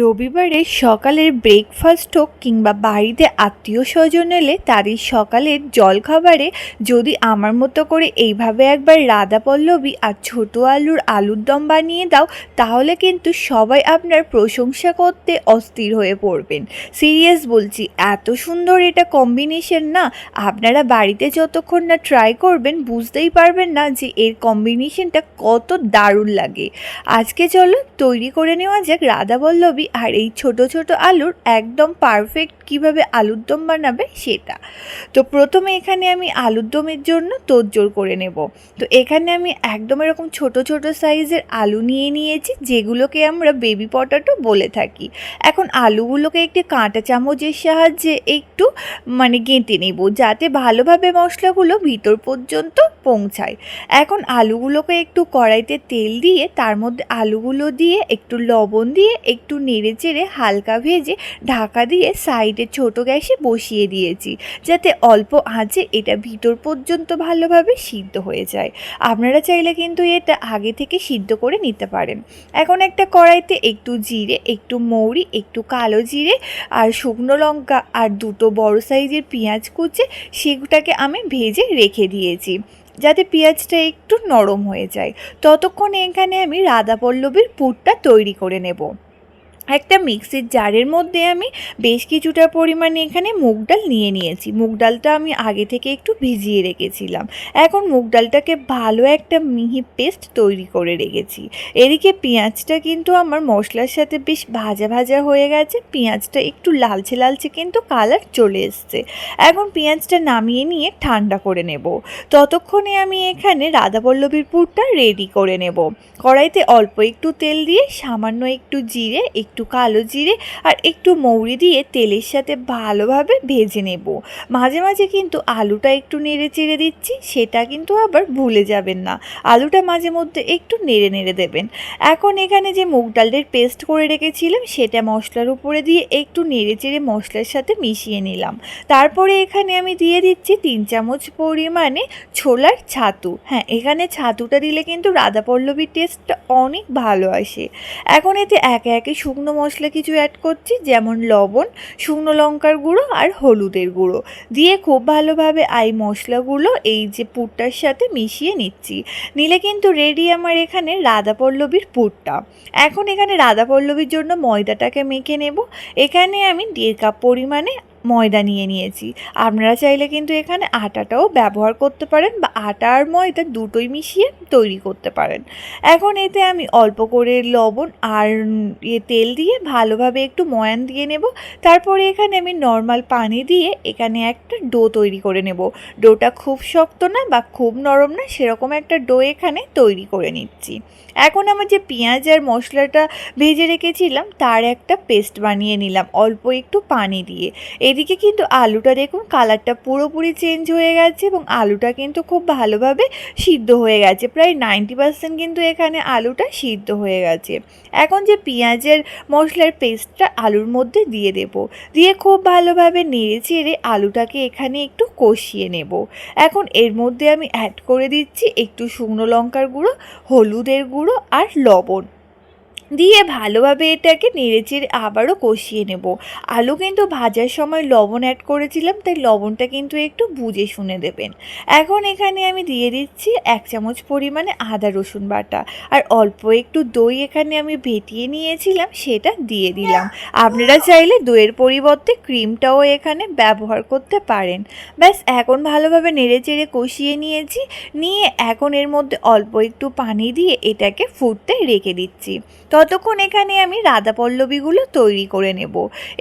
রবিবারে সকালের ব্রেকফাস্ট হোক কিংবা বাড়িতে আত্মীয় স্বজন এলে তাদের সকালের জলখাবারে যদি আমার মতো করে এইভাবে একবার রাধা পল্লবী আর ছোটো আলুর আলুর দম বানিয়ে দাও, তাহলে কিন্তু সবাই আপনার প্রশংসা করতে অস্থির হয়ে পড়বেন। সিরিয়াস বলছি, এত সুন্দর এটা কম্বিনেশন না। আপনারা বাড়িতে যতক্ষণ না ট্রাই করবেন, বুঝতেই পারবেন না যে এর কম্বিনেশনটা কত দারুণ লাগে। আজকে চলো তৈরি করে নেওয়া যাক রাধা পল্লবী আর এই ছোট ছোট আলুর একদম পারফেক্ট কীভাবে আলুর দম বানাবে সেটা। তো প্রথমে এখানে আমি আলুর দমের জন্য তোড়জোড় করে নেব। তো এখানে আমি একদম এরকম ছোট ছোট সাইজের আলু নিয়ে নিয়েছি, যেগুলোকে আমরা বেবি পটাটো বলে থাকি। এখন আলুগুলোকে একটি কাঁটা চামচের সাহায্যে একটু মানে গেঁটে নেব, যাতে ভালোভাবে মশলাগুলো ভিতর পর্যন্ত পৌঁছায়। এখন আলুগুলোকে একটু কড়াইতে তেল দিয়ে, তার মধ্যে আলুগুলো দিয়ে, একটু লবণ দিয়ে, একটু নেড়ে চেড়ে হালকা ভেজে ঢাকা দিয়ে সাইডে ছোট গ্যাসে বসিয়ে দিয়েছি, যাতে অল্প আঁচে এটা ভিতর পর্যন্ত ভালোভাবে সিদ্ধ হয়ে যায়। আপনারা চাইলে কিন্তু এটা আগে থেকে সিদ্ধ করে নিতে পারেন। এখন একটা কড়াইতে একটু জিরে, একটু মৌরি, একটু কালো জিরে আর শুকনো লঙ্কা আর দুটো বড় সাইজের পেঁয়াজ কুচে, সেগুটাকে আমি ভেজে রেখে দিয়েছি, যাতে পেঁয়াজটা একটু নরম হয়ে যায়। ততক্ষণে এখানে আমি রাধা পল্লবীর পুরটা তৈরি করে নেব। একটা মিক্সির জারের মধ্যে আমি বেশ কিছুটা পরিমাণে এখানে মুগ ডাল নিয়ে নিয়েছি। মুগ ডালটা আমি আগে থেকে একটু ভিজিয়ে রেখেছিলাম। এখন মুগ ডালটাকে ভালো একটা মিহি পেস্ট তৈরি করে রেখেছি। এদিকে পেঁয়াজটা কিন্তু আমার মশলার সাথে বেশ ভাজা ভাজা হয়ে গেছে। পেঁয়াজটা একটু লালচে লালচে কিন্তু কালার চলে এসছে। এখন পেঁয়াজটা নামিয়ে নিয়ে ঠান্ডা করে নেব। ততক্ষণে আমি এখানে রাধাপল্লবীর পুরটা রেডি করে নেব। কড়াইতে অল্প একটু তেল দিয়ে সামান্য একটু জিরে, একটু কালো জিরে আর একটু মৌরি দিয়ে তেলের সাথে ভালোভাবে ভেজে নেব। মাঝে মাঝে কিন্তু আলুটা একটু নেড়ে চেড়ে দিচ্ছি, সেটা কিন্তু আবার ভুলে যাবেন না। আলুটা মাঝে মধ্যে একটু নেড়ে নেড়ে দেবেন। এখন এখানে যে মুগ ডালের পেস্ট করে রেখেছিলাম, সেটা মশলার উপরে দিয়ে একটু নেড়ে চেড়ে মশলার সাথে মিশিয়ে নিলাম। তারপরে এখানে আমি দিয়ে দিচ্ছি তিন চামচ পরিমাণে ছোলার ছাতু। হ্যাঁ এখানে ছাতুটা দিলে কিন্তু রাধা পল্লবীর টেস্টটা অনেক ভালো আসে। এখন এতে একে একে শুকনো মশলা কিছু অ্যাড করছি, যেমন লবণ, শুকনো লঙ্কার গুঁড়ো আর হলুদের গুঁড়ো। দিয়ে খুব ভালোভাবে আই মশলাগুলো এই যে পুরটার সাথে মিশিয়ে নিচ্ছি। নিলে কিন্তু রেডি আমার এখানে রাধা পল্লবীর পুরটা। এখন এখানে রাধা পল্লবীর জন্য ময়দাটাকে মেখে নেব। এখানে আমি দেড় কাপ পরিমাণে ময়দা নিয়ে নিয়েছি। আপনারা চাইলে কিন্তু এখানে আটাটাও ব্যবহার করতে পারেন বা আটা আর ময়দা দুটোই মিশিয়ে তৈরি করতে পারেন। এখন এতে আমি অল্প করে লবণ আর ইয়ে তেল দিয়ে ভালোভাবে একটু ময়ান দিয়ে নেব। তারপরে এখানে আমি নর্মাল পানি দিয়ে এখানে একটা ডো তৈরি করে নেব। ডোটা খুব শক্ত না বা খুব নরম না, সেরকম একটা ডো এখানে তৈরি করে নিচ্ছি। এখন আমার যে পেঁয়াজ আর মশলাটা ভেজে রেখেছিলাম, তার একটা পেস্ট বানিয়ে নিলাম অল্প একটু পানি দিয়ে। এদিকে কিন্তু আলুটা দেখুন কালারটা পুরোপুরি চেঞ্জ হয়ে গেছে এবং আলুটা কিন্তু খুব ভালোভাবে সিদ্ধ হয়ে গেছে। প্রায় নাইনটি পার্সেন্ট কিন্তু এখানে আলুটা সিদ্ধ হয়ে গেছে। এখন যে পেঁয়াজের মশলার পেস্টটা আলুর মধ্যে দিয়ে দেব। দিয়ে খুব ভালোভাবে নেড়ে চেড়ে আলুটাকে এখানে একটু কষিয়ে নেব। এখন এর মধ্যে আমি অ্যাড করে দিচ্ছি একটু শুকনো লঙ্কার গুঁড়ো, হলুদের গুঁড়ো আর লবণ। দিয়ে ভালোভাবে এটাকে নেড়েচেড়ে আবারও কষিয়ে নেব। আলু কিন্তু ভাজার সময় লবণ অ্যাড করেছিলাম, তাই লবণটা কিন্তু একটু বুঝে শুনে দেবেন। এখন এখানে আমি দিয়ে দিচ্ছি এক চামচ পরিমাণে আদা রসুন বাটা। আর অল্প একটু দই এখানে আমি ভেটিয়ে নিয়েছিলাম, সেটা দিয়ে দিলাম। আপনারা চাইলে দইয়ের পরিবর্তে ক্রিমটাও এখানে ব্যবহার করতে পারেন। ব্যাস, এখন ভালোভাবে নেড়েচেড়ে কষিয়ে নিয়েছি। নিয়ে এখন এর মধ্যে অল্প একটু পানি দিয়ে এটাকে ফুটতে রেখে দিচ্ছি। ততক্ষণ এখানে আমি রাধা পল্লবীগুলো তৈরি করে নেব।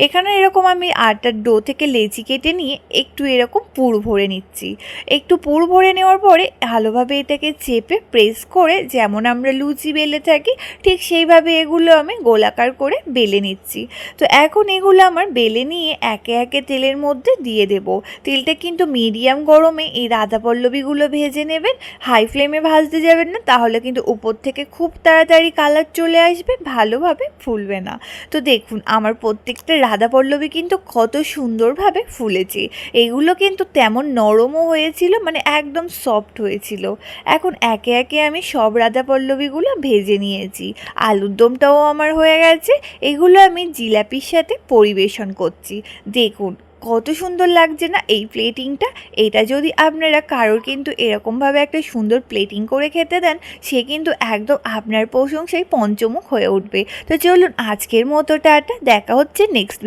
এখানে এরকম আমি আটার ডো থেকে লেচি কেটে নিয়ে একটু এরকম পুর ভরে নিচ্ছি। একটু পুর ভরে নেওয়ার পরে ভালোভাবে এটাকে চেপে প্রেস করে যেমন আমরা লুচি বেলে থাকি, ঠিক সেইভাবে এগুলো আমি গোলাকার করে বেলে নিচ্ছি। তো এখন এগুলো আমার বেলে নিয়ে একে একে তেলের মধ্যে দিয়ে দেব। তেলটা কিন্তু মিডিয়াম গরমে এই রাধা পল্লবীগুলো ভেজে নেবেন, হাই ফ্লেমে ভাজতে যাবেন না, তাহলে কিন্তু উপর থেকে খুব তাড়াতাড়ি কালার চলে আসবে। আসবে, ভালোভাবে ফুলবে না। তো দেখুন, আমার প্রত্যেকটা রাধা পল্লবী কিন্তু কত সুন্দরভাবে ফুলেছে। এগুলো কিন্তু তেমন নরমও হয়েছিল মানে একদম সফট হয়েছিল। এখন একে একে আমি সব রাধা পল্লবীগুলো ভেজে নিয়েছি। আলুর দমটাও আমার হয়ে গেছে, এগুলো আমি জিলাপির সাথে পরিবেশন করছি। দেখুন কত সুন্দর লাগছে না এই প্লেটিংটা এটা যদি আপনারা কারোর কিন্তু এরকমভাবে একটা সুন্দর প্লেটিং করে খেতে দেন, সে কিন্তু একদম আপনার প্রশংসায় পঞ্চমুখ হয়ে উঠবে। তো চলুন আজকের মতোটা টাটা, দেখা হচ্ছে নেক্সট